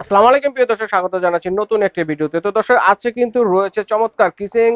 আসসালামু আলাইকুম, প্রিয় দর্শক, স্বাগত জানাচ্ছি নতুন একটি ভিডিওতে। তো দর্শক, আজকে কিন্তু রয়েছে চমৎকার কিচেন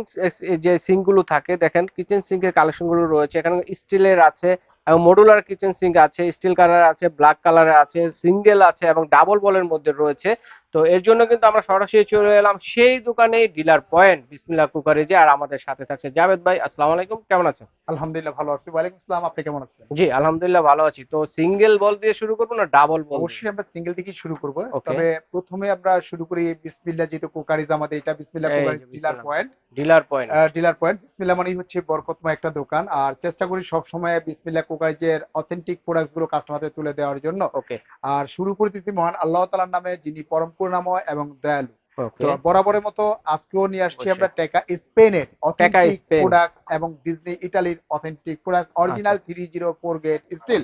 যে সিঙ্কগুলো থাকে, দেখেন, কিচেন সিঙ্কের কালেকশনগুলো রয়েছে। এখানে স্টিলের আছে এবং মডুলার কিচেন সিঙ্ক আছে, স্টিল কালার আছে ব্ল্যাক কালারের আছে, সিঙ্গেল আছে এবং ডাবল বলের মধ্যে রয়েছে। তো এর জন্য কিন্তু আমরা সরাসরি চলে এলাম সেই দোকানে ডিলার পয়েন্ট। বিসমিল্লাহ কুকারেজে আর আমাদের সাথে থাকছে জাভেদ ভাই আসসালামু আলাইকুম কেমন আছেন? আলহামদুলিল্লাহ ভালো আছি। ওয়ালাইকুম আসসালাম আপনি কেমন আছেন? জি আলহামদুলিল্লাহ ভালো আছি। তো সিঙ্গেল বল দিয়ে শুরু করব না ডাবল বল অবশ্যই আমরা সিঙ্গেল থেকেই শুরু করব। তবে প্রথমে আমরা শুরু করি বিসমিল্লাহ যেহেতু কোকারিজ আমাদের এটা বিসমিল্লাহ যে dealer point. Dealer point. Dealer point Bismillah মানেই হচ্ছে বরকতময় একটা দোকান। আর চেষ্টা করি সব সময় বিসমিল্লাহ কোকারিজের অথেন্টিক প্রোডাক্টসগুলো কাস্টমারদের তুলে দেওয়ার জন্য। ওকে আর শুরু করতেছি মহান আল্লাহ তাআলার নামে যিনি পরম করুণাময় এবং দয়ালু। তো বরাবরের মতো আজকেও নিয়ে আসছি আমরা টেকা স্পেনের অথেন্টিক প্রোডাক্ট এবং ডিজনি ইটালির authentic product original. Three zero four grade steel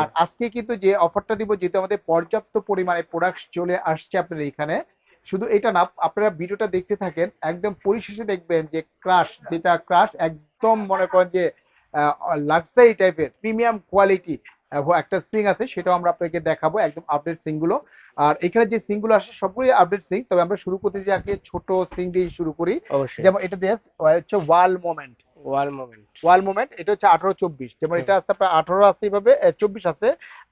আর আজকে কিন্তু যে অফারটা দিব যেহেতু আমাদের পর্যাপ্ত পরিমাণে প্রোডাক্ট চলে আসছে আপনার এখানে শুধু এটা না আপনারা ভিডিওটা দেখতে থাকেন একদম পরিশেষে দেখবেন যে ক্রাশ যেটা ক্রাশ একদম মনে করেন যে লাক্সারি টাইপের প্রিমিয়াম কোয়ালিটি একটা সিং আছে সেটাও আমরা আপনাকে দেখাবো একদম আপডেট সিংগুলো। আর এখানে যে সিংগুলো আসে সবগুলোই আপডেট সিং তবে আমরা শুরু করতে যে আগে ছোট সিং দিয়ে শুরু করি। যেমন এটা দিয়ে হচ্ছে wall moment wall moment wall moment এটা হচ্ছে আঠারো চব্বিশ। যেমন এটা আছে আপনার আঠারো আছে এইভাবে চব্বিশ আছে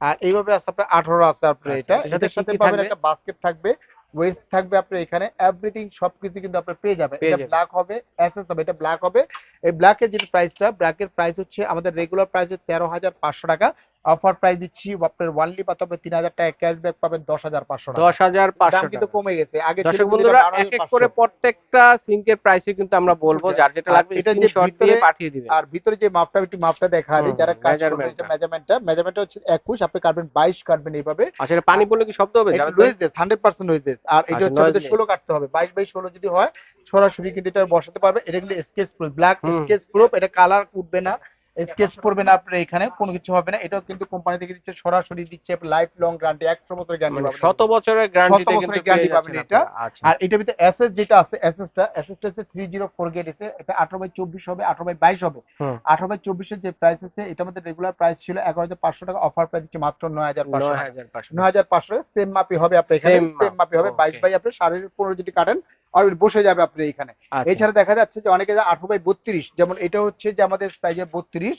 আর এইভাবে আছে আপনার আঠারো আছে আপনার আচ্ছা, এটা। এটার সাথে এটার সাথে পাবেন একটা বাস্কেট থাকবে ওয়েস্ট থাকবে আপনার এখানে এভরিথিং সবকিছু কিন্তু আপনার পেয়ে যাবেন। এটা ব্ল্যাক হবে এসএস হবে এটা ব্ল্যাক হবে। এই ব্ল্যাকের যে প্রাইসটা ব্ল্যাকের প্রাইস হচ্ছে আমাদের রেগুলার প্রাইস হচ্ছে তেরো হাজার পাঁচশো টাকা। অফার প্রাইস দিচ্ছি আপনার ওয়ানলি পাতে হবে তিন হাজার টাকা ক্যাশব্যাক পাবেন দশ হাজার পাঁচশো দশ হাজার পাঁচশো কিন্তু কমে গেছে। আগে দর্শক বন্ধুরা এক এক করে প্রত্যেকটা সিঙ্কের প্রাইসে কিন্তু আমরা বলব যার যেটা লাগবে এটা যে স্ক্রিনশট দিয়ে ভিতরে- পাঠিয়ে দিবেন। আর ভিতরে যে মাপটা একটু মাপটা দেখা দিই যারা কাজ করবেন এটা। মেজারমেন্টটা মেজারমেন্টটা হচ্ছে একুশ আপনি কাটবেন বাইশ কাটবেন এইভাবে। আসলে পানি পড়লে কি শব্দ হবে? জাভেদ লুইস হান্ড্রেড পার্সেন্ট লুইস দেশ। আর এটা আচ্ছা, হচ্ছে আমাদের noiseless। ষোলো কাটতে হবে। বাইশ বাই ষোলো যদি হয় সরাসরি কিন্তু এটা বসাতে পারবে। এটা কিন্তু sketch proof black sketch proof এটা কালার উঠবে না। স্কেচ পড়বে না আপনার এখানে কোনো কিছু হবে না। এটাও কিন্তু কোম্পানি থেকে দিচ্ছে সরাসরি দিচ্ছে লাইফ লং গ্যারান্টি একশো বছরের গ্যারান্টি মানে শত বছরের গ্যারান্টিতে বছরের কিন্তু পেয়ে পাবেন এটা। আচ্ছা আর এটার ভিতরে এসএস যেটা আছে এসএসটা এসএসটা হচ্ছে থ্রি জিরো ফোর গেট এসে এটা আঠারো বাই চব্বিশ হবে আঠারো বাই বাইশ হবে। হুম। আঠারো বাই চব্বিশের যে প্রাইস আছে এটা আমাদের রেগুলার প্রাইস ছিল এগারো হাজার পাঁচশো টাকা অফার প্রাইস দিচ্ছে মাত্র নয় হাজার পাঁচশো। নয় টাকা হাজার পাঁচশো। নয় হাজার পাঁচশো সেম মাপি হবে আপনার এখানে সেম মাপি হবে। বাইশ okay. বাই আপনি সাড়ে পনেরো যদি কাটেন বসে যাবে আপনি এখানে। আচ্ছা, এছাড়া দেখা যাচ্ছে যে অনেকে আঠারো বাই বত্রিশ যেমন এটা হচ্ছে যে আমাদের সাইজে বত্রিশ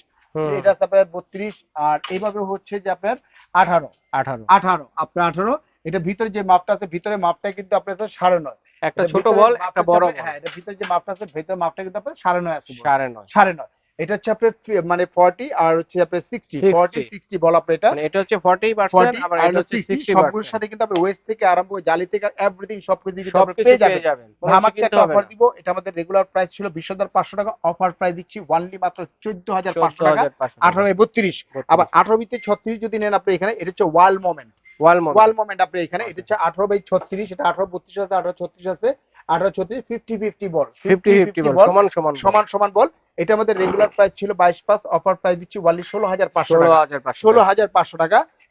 এটা আপনার বত্রিশ আর এইভাবে হচ্ছে যে আপনার আঠারো। আঠারো। আঠারো আপনার আঠারো এটা ভিতরে যে মাপটা আছে ভিতরে মাপটা কিন্তু আপনার সাড়ে নয়। একটা ছোট বল একটা বড় হ্যাঁ এটা ভিতরে যে মাপটা আছে ভিতরে মাপটা কিন্তু আপনার সাড়ে নয় আছে সাড়ে নয়। সাড়ে নয়। এটা হচ্ছে আপনার মানে ফর্টি আর হচ্ছে আপনার সিক্সটি 60 ফর্টি সিক্সটি বল আপনার এটা। মানে এটা হচ্ছে ফর্টি পার্সেন্ট ফর্টি আবার এটা হচ্ছে সিক্সটি সিক্সটি সবগুলোর সাথে কিন্তু আপনি ওয়েস্ট থেকে আরম্ভ করে জালি থেকে এভরিথিং সবকিছু কিন্তু আপনি পেয়ে যাবেন। ধামাকা একটা অফার দিব এটা আমাদের রেগুলার প্রাইস ছিল বিশ হাজার পাঁচশো টাকা। অফার প্রাইস দিচ্ছি ওয়ানলি মাত্র চোদ্দ হাজার পাঁচশো টাকা। 14,500 টাকা। আঠারো বত্রিশ। আবার আঠারো বিতে ছত্রিশ যদি নেন আপনি এখানে এটা হচ্ছে wall moment wall model wall moment আপনি এখানে এটা হচ্ছে আঠারো বাই ছত্রিশ এটা আঠারো বত্রিশ আছে আঠারো ছত্রিশ আছে। আঠারো ছত্রিশ ফিফটি ফিফটি বল। 50 50 বল সমান সমান সমান সমান বল। এটা আমাদের রেগুলার প্রাইস ছিল বাইশ পাঁচ অফার প্রাইস দিচ্ছি ওয়ানলি ষোলো হাজার পাঁচশো ষোলো টাকা। হাজার পাঁচশো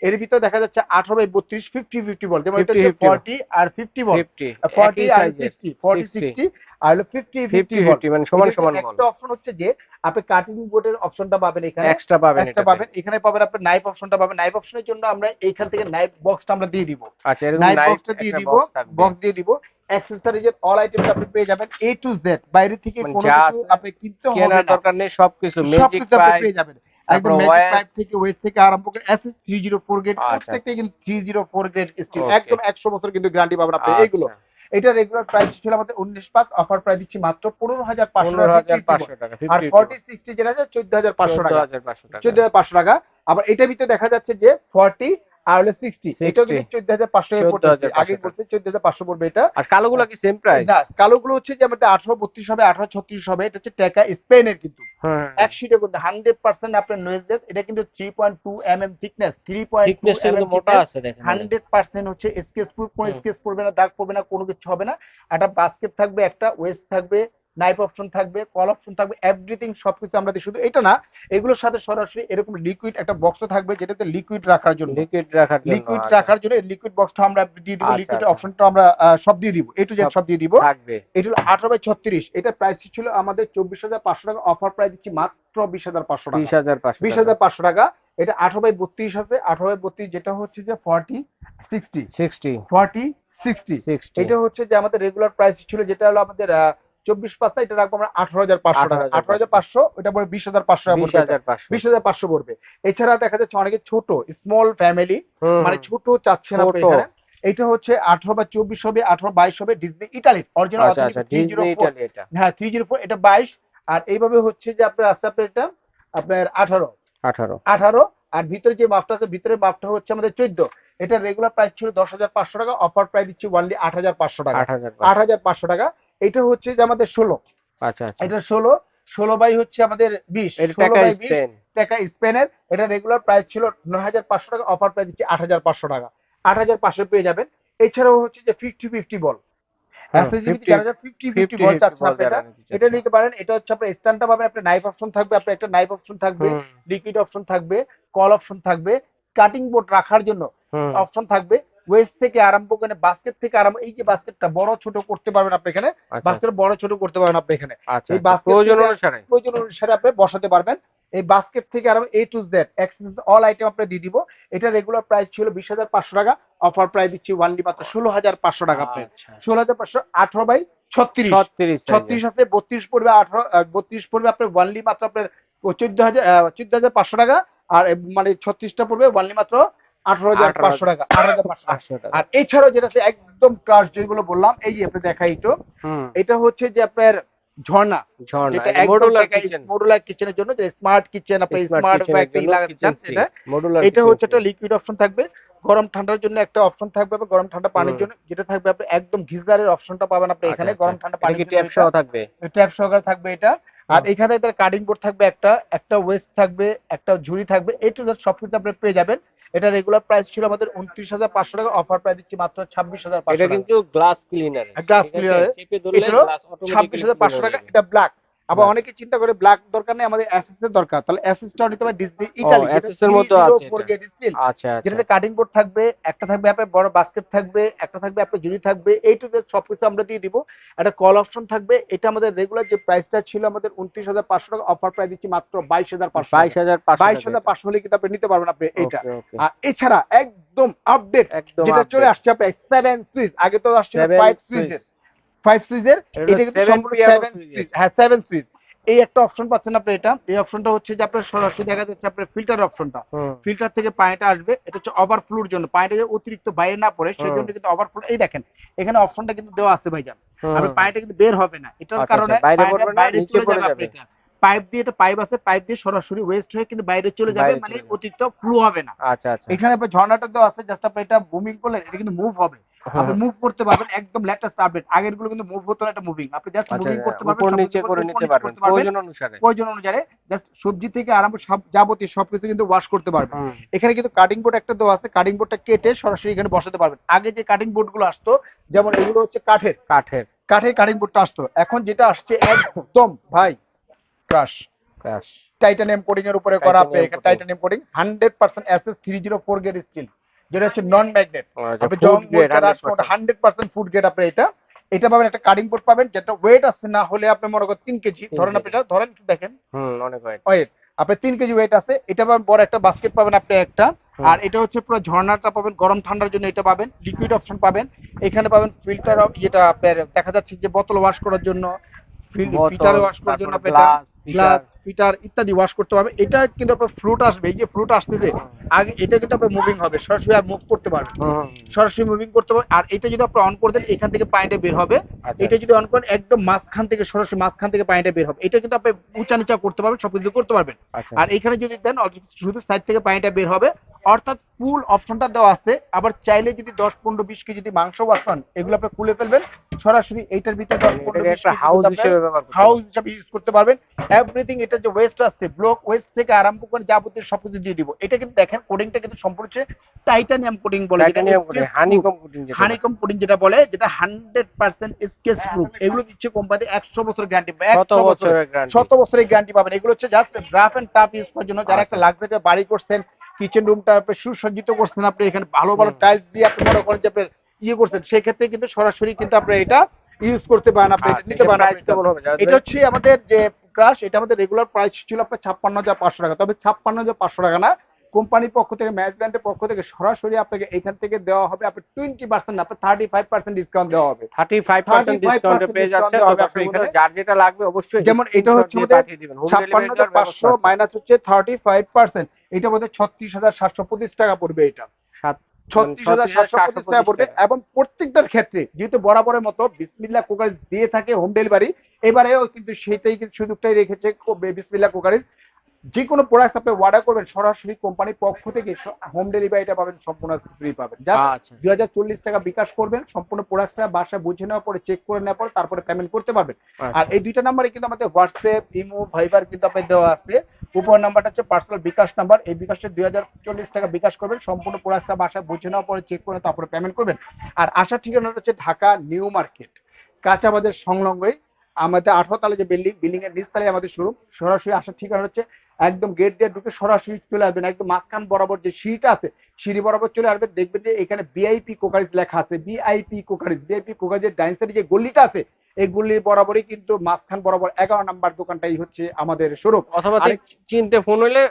এর ভিতরে দেখা যাচ্ছে আঠারো বাই বত্রিশ ফিফটি ফিফটি বল। যেমন এটা হচ্ছে ফর্টি আর ফিফটি বল। ফিফটি ফর্টি আর সিক্সটি ফর্টি সিক্সটি আর হলো ফিফটি ফিফটি ফিফটি বল। ফিফটি মানে সমান সমান একটা অপশন হচ্ছে যে আপনি কাটিং বোর্ডের অপশনটা পাবেন এখানে। এক্সট্রা পাবেন এক্সট্রা পাবেন। এখানে পাবেন আপনি নাইফ অপশনটা পাবেন। নাইফ অপশনের জন্য আমরা এইখান থেকে নাইফ বক্সটা আমরা দিয়ে দিব। আচ্ছা নাইফ নাইফ বক্সটা দিয়ে দিব বক্স দিয়ে দিব। অ্যাক্সেসরিজের অল আইটেমস আপনি পেয়ে যাবেন এ টু জেড বাইরে থেকে মানে কোনো কিছু আপনি কিনতে হবে না। দরকার নেই সবকিছু ম্যাজিক পাইপ পেয়ে যাবেন। তারপর একদম ম্যাজিক পাইপ থেকে ওয়েস্ট থেকে আরম্ভ করে SS three zero four grade আচ্ছা। প্রত্যেকটা কিন্তু three zero four grade steel একদম একশো বছর কিন্তু গ্যারান্টি পাবেন আপনি। এইগুলো আচ্ছা, এটা রেগুলার প্রাইস ছিল আমাদের পাঁচ অফার প্রাইস দিচ্ছি মাত্র পনেরো হাজার পাঁচশো পনেরো হাজার টাকা আর 50 ফর্টি সিক্সটি যেটা আছে টাকা। টাকা। চোদ্দ হাজার পাঁচশো টাকা। আবার এটার ভিতরে দেখা যাচ্ছে যে ফর্টি আর হলো সিক্সটি 60 এটাও কিন্তু চোদ্দ হাজার পাঁচশো 14,500 আগে বলছে চোদ্দ হাজার পাঁচশো পড়বে এটা। আর কালোগুলো কি সেম প্রাইস না কালোগুলো হচ্ছে যে আমাদের আঠারো বত্রিশ হবে আঠারো ছত্রিশ হবে এটা হচ্ছে টেকা স্পেনের কিন্তু। হ্যাঁ। এক শিটে কিন্তু হান্ড্রেড পার্সেন্ট আপনার এটা কিন্তু three point two M M thickness three point two M M মোটা আছে দেখেন। হান্ড্রেড পার্সেন্ট হচ্ছে স্কেচ প্রুফ কোনো স্কেচ পড়বে না দাগ পড়বে না কোনো কিছু হবে না। একটা বাস্কেট থাকবে একটা ওয়েস্ট থাকবে নাইফ অপশন থাকবে কল অপশন থাকবে এভরিথিং সবকিছু আমরা দিই। শুধু এটা না এগুলোর সাথে সরাসরি এরকম লিকুইড একটা বক্স থাকবে যেটাতে লিকুইড রাখার জন্য। লিকুইড রাখার জন্য লিকুইড আচ্ছা, রাখার জন্য লিকুইড বক্সটা আমরা দিয়ে দিব আচ্ছা, লিকুইড আচ্ছা। অপশনটা আমরা সব দিয়ে দিব এ টু জেড সব দিয়ে দিব। থাকবে। এটা হলো আঠারো বাই ছত্রিশ এটা প্রাইস ছিল আমাদের চব্বিশ হাজার পাঁচশো টাকা অফার প্রাইস দিচ্ছি মাত্র বিশ হাজার পাঁচশো বিশ টাকা হাজার পাঁচশো বিশ হাজার পাঁচশো টাকা এটা আঠারো বাই বত্রিশ আছে আঠারো বাই বত্রিশ যেটা হচ্ছে যে forty sixty sixty forty sixty sixty এটা হচ্ছে যে আমাদের রেগুলার প্রাইস ছিল যেটা হলো আমাদের চব্বিশ পাঁচটা এটা রাখব আমরা আঠারো হাজার পাঁচশো টাকা। আঠারো হাজার পাঁচশো। ওটা পরে বিশ হাজার পাঁচশো বিশ হাজার পাঁচশো। বিশ হাজার পাঁচশো পড়বে। এছাড়া দেখা যাচ্ছে অনেকে ছোট স্মল ফ্যামিলি মানে ছোট আপনি ছোট। এটা হচ্ছে আঠারো বা চব্বিশ হবে আঠারো বাইশ হবে ডিজনি ইটালি অরিজিনাল এটা। হ্যাঁ থ্রি জিরো ফোর এটা বাইশ। আর এইভাবে হচ্ছে যে আপনার আস্তে আপনার এটা আপনার আঠারো। আঠারো। আঠারো আর ভিতরে যে মাপটা আছে ভিতরে মাপটা হচ্ছে আমাদের চোদ্দ। এটা রেগুলার প্রাইস ছিল দশ হাজার পাঁচশো টাকা অফার প্রাইস দিচ্ছি ওয়ানলি আট হাজার পাঁচশো টাকা। আট হাজার পাঁচশো টাকা এটা হচ্ছে যে আমাদের ষোলো। আচ্ছা আচ্ছা। এটা ষোলো ষোলো বাই হচ্ছে আমাদের বিশ। টাকা বাই বিশ টাকা স্পেনের। এটা রেগুলার প্রাইস ছিল নয় হাজার পাঁচশো টাকা অফার প্রাইস দিচ্ছি আট হাজার পাঁচশো টাকা। আট হাজার পাঁচশো পেয়ে যাবেন। এছাড়াও হচ্ছে যে ফিফটি ফিফটি বল এসএসজি 50 যারা যারা ফিফটি ফিফটি বল চাচ্ছেন আপনি এটা এটা নিতে পারেন। এটা হচ্ছে আপনার স্ট্যান্ডটা পাবেন। আপনার নাইফ অপশন থাকবে আপনার একটা নাইফ অপশন থাকবে লিকুইড অপশন থাকবে কল অপশন থাকবে কাটিং বোর্ড রাখার জন্য অপশন থাকবে। ওয়েস্ট থেকে আরম্ভ করে বাস্কেট থেকে আরম্ভ এই যে বাস্কেটটা বড় ছোট করতে পারবেন আপনি এখানে বাস্কেট বড় ছোট করতে পারবেন আপনি এখানে। আচ্ছা এই আচ্ছা, basket প্রয়োজন অনুসারে। প্রয়োজন অনুসারে আপনি বসাতে পারবেন। এই বাস্কেট থেকে আরম্ভ A to Z access all item আপনি দিয়ে দিব। এটা রেগুলার প্রাইস ছিল বিশ হাজার পাঁচশো টাকা অফার প্রাইস দিচ্ছি ওয়ানলি মাত্র ষোলো হাজার পাঁচশো টাকা আপনি। আচ্ছা, ষোলো হাজার পাঁচশো আঠারো বাই ছত্রিশ। ছত্রিশ ছত্রিশ আছে বত্রিশ পড়বে আঠারো বত্রিশ পড়বে আপনার ওয়ানলি মাত্র আপনার চোদ্দ হাজার চোদ্দ হাজার পাঁচশো টাকা। আর মানে ছত্রিশটা পড়বে ওয়ানলি মাত্র আঠারো হাজার পাঁচশো টাকা। আঠারো হাজার পাঁচশো টাকা। আর এছাড়াও যেটা একদম ক্রাশ যেগুলো বললাম এই যে আপনি দেখাই তো এটা হচ্ছে যে আপনার ঝর্ণা। মডুলার কিচেন কিচেনের জন্য যে স্মার্ট কিচেন আপনি স্মার্ট একটা লাগাতে চান এটা। হচ্ছে একটা লিকুইড অপশন থাকবে। গরম ঠান্ডার জন্য একটা অপশন থাকবে গরম ঠান্ডা পানির জন্য যেটা থাকবে আপনি একদম গিজারের অপশনটা পাবেন আপনি এখানে গরম ঠান্ডা পানির ট্যাপ সহ থাকবে? ট্যাপ সহকারে থাকবে এটা। আর এখানে তার কাটিং বোর্ড থাকবে একটা একটা ওয়েস্ট থাকবে একটা ঝুড়ি থাকবে এটা টু সব কিছু আপনি পেয়ে যাবেন। এটা রেগুলার প্রাইস ছিল আমাদের উনত্রিশ হাজার পাঁচশো টাকা অফার প্রাইস দিচ্ছি মাত্র ছাব্বিশ হাজার এটা পাঁচশো টাকা। কিন্তু গ্লাস ক্লিনার গ্লাস ক্লিনার ছাব্বিশ হাজার পাঁচশো টাকা এটা ব্ল্যাক আবার অনেকে চিন্তা করে ব্ল্যাক দরকার নেই আমাদের অ্যাসেস এর দরকার। তাহলে অ্যাসেসটা নিতে হবে ডিজনি ইটালি Asus এর মধ্যেও আছে আচ্ছা আচ্ছা। যেটাতে কাটিং বোর্ড থাকবে একটা থাকবে আপনার বড় বাস্কেট থাকবে একটা থাকবে আপনার জুড়ি থাকবে এই টু সবকিছু আমরা দিয়ে দিব। একটা কল অপশন থাকবে এটা আমাদের রেগুলার যে প্রাইসটা ছিল আমাদের উনত্রিশ হাজার পাঁচশো টাকা অফার প্রাইস দিচ্ছি মাত্র বাইশ হাজার পাঁচশো বাইশ হাজার পাঁচশো বাইশ হাজার পাঁচশো হলে কিন্তু আপনি নিতে পারবেন আপনি এটা. আর এছাড়া একদম আপডেট যেটা চলে আসছে আপনার সেভেন সুইচ আগে তো ফাইভ Swiss। সুইচের ফাইভ সুইচের এটা কিন্তু সেভেন সুইচ হ্যাঁ সেভেন সুইচ এই একটা অপশন পাচ্ছেন আপনি এটা। এই অপশনটা হচ্ছে যে আপনার সরাসরি দেখা যাচ্ছে আপনার ফিল্টার অপশনটা ফিল্টার থেকে পানিটা আসবে এটা হচ্ছে ওভারফ্লোর জন্য। পানিটা অতিরিক্ত বাইরে না পড়ে সেই জন্য কিন্তু ওভারফ্লো এই দেখেন এখানে অপশনটা কিন্তু দেওয়া আছে ভাইজান। হুম। পানিটা কিন্তু বের হবে না। এটার আচ্ছা, কারণে আচ্ছা, বাইরে চলে পড়ে যাবে। পাইপ দিয়ে এটা পাইপ আছে পাইপ দিয়ে সরাসরি ওয়েস্ট হয়ে কিন্তু বাইরে চলে যাবে মানে অতিরিক্ত ফ্লো হবে না। আচ্ছা আচ্ছা। এখানে ঝর্ণাটা দেওয়া আছে জাস্ট আপনি এটা মুভিং করলেন এটা কিন্তু মুভ হবে। আপনি মুভ করতে পারবেন একদম লেটেস্ট আপডেট আগেরগুলো কিন্তু মুভ হতো না এটা মুভিং আপনি জাস্ট আচ্ছা মুভিং করতে পারবেন উপর নিচে করে নিতে পারবেন। প্রয়োজন অনুসারে। প্রয়োজন অনুযায়ী জাস্ট সবজি থেকে আরম্ভ সব যাবতীয় সবকিছু কিন্তু ওয়াশ করতে পারবেন। এখানে কিন্তু কাটিং বোর্ড একটা দেওয়া আছে কাটিং বোর্ডটা কেটে সরাসরি এখানে বসাতে পারবেন। আগে যে কাটিং বোর্ডগুলো আসতো যেমন এগুলো হচ্ছে কাঠের। কাঠের। কাঠের কাটিং বোর্ডটা আসতো। এখন যেটা আসছে একদম ভাই ক্রাশ ক্রাশ টাইটানিয়াম কোডিং এর উপরে করা আপনি। Titanium hundred percent SS three zero four grade steel যেটা হচ্ছে নন ম্যাগনেট আপনি জং হান্ড্রেড পার্সেন্ট ফুড গেট আপনি এটা এটা পাবেন একটা কাটিং বোর্ড পাবেন যেটা ওয়েট আছে না হলে আপনি মনে করেন তিন কেজি। ধরেন আপনি এটা ধরেন দেখেন। অনেক ওয়েট আপনার তিন কেজি ওয়েট আছে এটা পাবেন বড় একটা বাস্কেট পাবেন আপনি একটা। আর এটা হচ্ছে পুরো ঝর্ণাটা পাবেন গরম ঠান্ডার জন্য এটা পাবেন। লিকুইড অপশন পাবেন। এখানে পাবেন ফিল্টার যেটা আপনার দেখা যাচ্ছে যে বোতল ওয়াশ করার জন্য। ফিল্টার ওয়াশ করার জন্য আপনি গ্লাস ফিটার। ইত্যাদি ওয়াশ করতে পারবেন। এটা কিন্তু আপনার ফ্লুট আসবে। এই যে ফ্লুট আসতেছে আগে এটা কিন্তু আপনার মুভিং হবে। সরাসরি মুভ করতে পারবেন। সরাসরি মুভিং করতে পারবেন। আর এটা যদি আপনি অন করে দেন এখান থেকে পানিটা বের হবে। আচ্ছা। এটা যদি অন করেন একদম মাঝখান থেকে সরাসরি মাঝখান থেকে পানিটা বের হবে। এটা কিন্তু আপনি উঁচা নিচা করতে পারবেন সব কিছু করতে পারবেন। আচ্ছা। আর এখানে যদি দেন শুধু সাইড থেকে পানিটা বের হবে। অর্থাৎ ফুল অপশনটা দেওয়া আছে। আবার চাইলে যদি দশ পনেরো বিশ কেজি যদি মাংস বসান এগুলো আপনি খুলে ফেলবেন। সরাসরি এইটার ভিতরে দশ পনেরো একটা হাউস হিসেবে হাউস হিসাবে ইউজ করতে পারবেন। এভরিথিং এটা যে ওয়েস্ট আসছে ব্লক ওয়েস্ট থেকে আরম্ভ করে যাবতীয় সবকিছু দিয়ে দিব। এটা কিন্তু দেখেন কোডিংটা কিন্তু সম্পূর্ণ হচ্ছে টাইটানিয়াম কোডিং বলে হানিকম কোটিং যেটা হানিকম কোডিং যেটা বলে যেটা হান্ড্রেড পার্সেন্ট স্কেচ প্রুফ এগুলো দিচ্ছে কোম্পানি একশো বছর গ্যারান্টি কত বছরের গ্যারান্টি শত বছরের গ্যারান্টি পাবেন। এগুলো হচ্ছে just rough and tough use করার জন্য। যারা একটা আচ্ছা। লাক্সারি বাড়ি করছেন কিচেন রুমটা আপনি সুসজ্জিত করছেন আপনি এখানে ভালো ভালো টাইলস দিয়ে আপনি মনে করেন যে আপনি ইয়ে করছেন সেক্ষেত্রে কিন্তু সরাসরি কিন্তু আপনি এটা ইউজ করতে পারেন আপনি এটা নিতে পারেন। আচ্ছা, এটা হচ্ছে আমাদের যে ক্রাশ এটা আমাদের রেগুলার প্রাইস ছিল আপনার ছাপ্পান্ন হাজার পাঁচশো টাকা তবে ছাপ্পান্ন হাজার পাঁচশো টাকা না কোম্পানির পক্ষ থেকে ম্যানেজমেন্টের পক্ষ থেকে সরাসরি আপনাকে এখান থেকে দেওয়া হবে। আপনি টোয়েন্টি পার্সেন্ট আপনার থার্টি ফাইভ পার্সেন্ট ডিসকাউন্ট দেওয়া হবে। থার্টি ফাইভ পার্সেন্ট 35% পেয়ে discount যাচ্ছেন দেওয়া তো হবে দর্শক আপনার বন্ধুরা, এখানে। যার যেটা লাগবে অবশ্যই যেমন এটা হচ্ছে আমাদের ছাপ্পান্ন হাজার পাঁচশো মাইনাস হচ্ছে থার্টি ফাইভ পার্সেন্ট এটা বোধহয় ছত্রিশ হাজার সাতশো পঁচিশ টাকা পড়বে এটা। ছত্রিশ হাজার সাতশো পঁচিশ টাকা পড়বে এবং প্রত্যেকটার ক্ষেত্রে যেহেতু বরাবরের মতো বিসমিল্লা কুকার দিয়ে থাকে হোম ডেলিভারি এবারেও কিন্তু সেটাই কিন্তু সুযোগটাই রেখেছে বিসমিল্লা কুকারের যে কোনো প্রোডাক্ট আপনি অর্ডার করবেন সরাসরি কোম্পানির পক্ষ থেকে হোম ডেলিভারিটা পাবেন সম্পূর্ণ ফ্রি পাবেন। আচ্ছা। দুই হাজার চল্লিশ টাকা বিকাশ করবেন সম্পূর্ণ প্রোডাক্টটা বাসায় বুঝে নেওয়ার পরে চেক করে নেওয়ার পরে তারপরে পেমেন্ট করতে পারবেন। আর আচ্ছা। এই দুইটা নাম্বারে কিন্তু আমাদের হোয়াটসঅ্যাপ ইমো ভাইবার কিন্তু আপনার দেওয়া আছে। উপর নাম্বারটা হচ্ছে পার্সোনাল বিকাশ নাম্বার এই বিকাশটা দুই হাজার চল্লিশ টাকা বিকাশ করবেন সম্পূর্ণ প্রোডাক্টটা বাসায় বুঝে নেওয়ার পরে চেক করে তারপরে পেমেন্ট করবেন। আর আসার ঠিকানাটা হচ্ছে ঢাকা নিউ মার্কেট কাঁচা বাজার সংলগ্নই আমাদের আঠারো তালে যে বিল্ডিং বিল্ডিং এর নিচতলায় আমাদের শোরুম সরাসরি আসার ঠিকানা হচ্ছে একদম গেট দিয়ে ঢুকে সরাসরি চলে আসবেন। একদম মাঝখান বরাবর যে সিঁড়িটা আছে, সিঁড়ি বরাবর চলে আসবেন। দেখবেন যে এখানে বিআইপি কোকারিজ লেখা আছে। বিআইপি কোকারিজ বিআইপি কোকারিজের ডাইন সাইডে যে গলিটা আছে এই গলির বরাবরই কিন্তু মাঝখান বরাবর এগারো নাম্বার দোকানটাই হচ্ছে আমাদের শোরুম। অথবা চিনতে ফোন হলে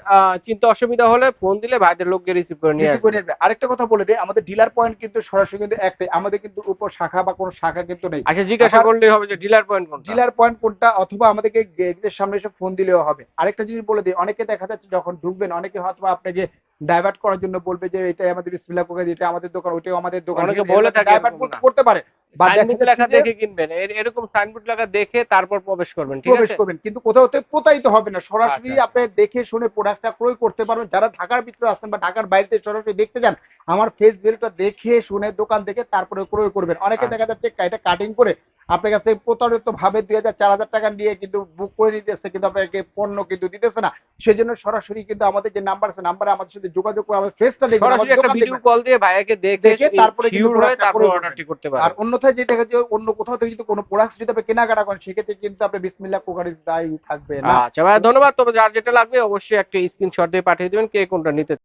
চিনতে অসুবিধা হলে ফোন দিলে ভাইদের লোককে রিসিভ করে নিয়ে আসবে। আরেকটা কথা বলে দেয় আমাদের ডিলার পয়েন্ট কিন্তু সরাসরি কিন্তু একটাই আমাদের কিন্তু উপর শাখা বা কোনো শাখা কিন্তু নেই। আচ্ছা জিজ্ঞাসা করলেই হবে যে ডিলার পয়েন্ট কোনটা? ডিলার পয়েন্ট কোনটা অথবা আমাদেরকে গেটের সামনে এসে ফোন দিলেও হবে। আরেকটা জিনিস বলে দিই অনেকে দেখা যাচ্ছে যখন ঢুকবেন অনেকে হয়তো আপনাকে ডাইভার্ট করার জন্য বলবে যে এটা আমাদের বিসমিল্লাহ কোকারি এটা আমাদের দোকান ওইটাও আমাদের দোকান। অনেকে বলে থাকে ডাইভার্ট করতে পারে। বা লেখা দেখে কিনবেন। এরকম সাইনবোর্ড লেখা দেখে তারপর প্রবেশ করবেন ঠিক প্রবেশ করবেন। কিন্তু কোথাও তো প্রতারিত হবে না। সরাসরি আচ্ছা। আপনি দেখে শুনে প্রোডাক্টটা ক্রয় করতে পারবেন। যারা ঢাকার ভিতরে আসেন বা ঢাকার বাইরে থেকে সরাসরি দেখতে যান আমার ফেস ভ্যালুটা দেখে শুনে দোকান থেকে তারপরে ক্রয় করবেন। অনেকে আচ্ছা। দেখা যাচ্ছে এটা কাটিং করে আপনার কাছ থেকে প্রতারিত ভাবে দুই হাজার চার হাজার টাকা নিয়ে কিন্তু বুক করে নিতেছে কিন্তু আপনাকে পণ্য কিন্তু দিতেছে না সেজন্য সরাসরি কিন্তু আমাদের যে নাম্বার আছে নাম্বারে আমাদের সাথে যোগাযোগ করে আমাদের ফেসটা দেখবেন। কল দিয়ে ভাইয়াকে দেখে তারপরে। অর্ডারটি করতে আর অন্যথায় যে দেখা যায় অন্য কোথাও থেকে যদি কোনো প্রোডাক্ট যদি আপনি কেনাকাটা করেন সেক্ষেত্রে কিন্তু আপনি বিসমিল্লাহ কোকারি দায়ী থাকবে না আচ্ছা ভাইয়া ধন্যবাদ তবে যার যেটা লাগবে অবশ্যই একটা স্ক্রিনশট দিয়ে পাঠিয়ে দিবেন কে কোনটা নিতে